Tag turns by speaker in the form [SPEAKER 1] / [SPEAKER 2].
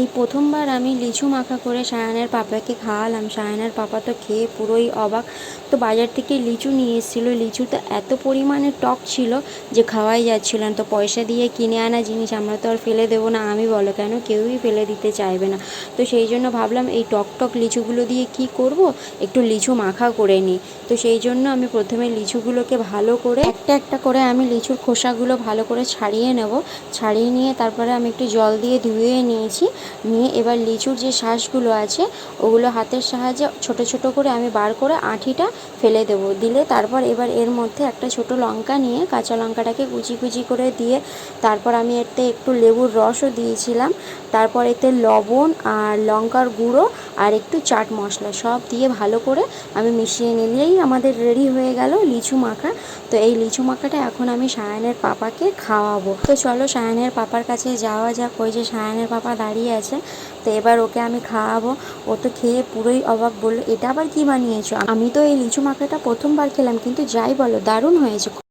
[SPEAKER 1] এই প্রথমবার আমি লিচু মাখা করে সায়ানের পাপাকে খাওয়ালাম। সায়ানের পাপা তো খেয়ে পুরোই অবাক। তো বাজার থেকে লিচু নিয়ে এসেছিল। লিচুটা এত পরিমাণে টক ছিল যে খাওয়াই যাচ্ছিল তো পয়সা দিয়ে কিনে আনা জিনিস আমরা তো আর ফেলে দেবো না, আমি বলো কেন? কেউই ফেলে দিতে চাইবে না। তো সেই জন্য ভাবলাম এই টক টক লিচুগুলো দিয়ে কি করব? একটু লিচু মাখা করে নিই। তো সেই জন্য আমি প্রথমে লিচুগুলোকে ভালো করে একটা একটা করে আমি লিচুর খোসাগুলো ভালো করে ছাড়িয়ে নেব। ছাড়িয়ে নিয়ে তারপরে আমি একটু জল দিয়ে ধুয়ে নিয়েছি। নিয়ে এবার লিচুর যে শ্বাসগুলো আছে, ওগুলো হাতের সাহায্যে ছোট ছোট করে আমি বার করে আঁঠিটা ফেলে দেবো। দিলে তারপর এবার এর মধ্যে একটা ছোট লঙ্কা নিয়ে কাঁচা লঙ্কাটাকে কুচি কুচি করে দিয়ে তারপর আমি এতে একটু লেবুর রসও দিয়েছিলাম। তারপর এতে লবণ আর লঙ্কার গুঁড়ো আর একটু চাট মশলা সব দিয়ে ভালো করে আমি মিশিয়ে নিলেই আমাদের রেডি হয়ে গেল লিচু মাখা। তো এই লিচু মাখাটা এখন আমি সায়ানের পাপাকে খাওয়াবো। তো চলো সায়ানের পাপার কাছে যাওয়া যাক। ওই যে সায়ানের পাপা দাঁড়িয়ে আছে তো এবার ওকে আমি খাওয়াবো। ও তো খেয়ে পুরোই অবাক বলল, এটা আবার কি বানিয়েছো? আমি তো এই লিচু মাখাটা প্রথমবার খেলাম, কিন্তু যাই বলো, দারুণ হয়েছে।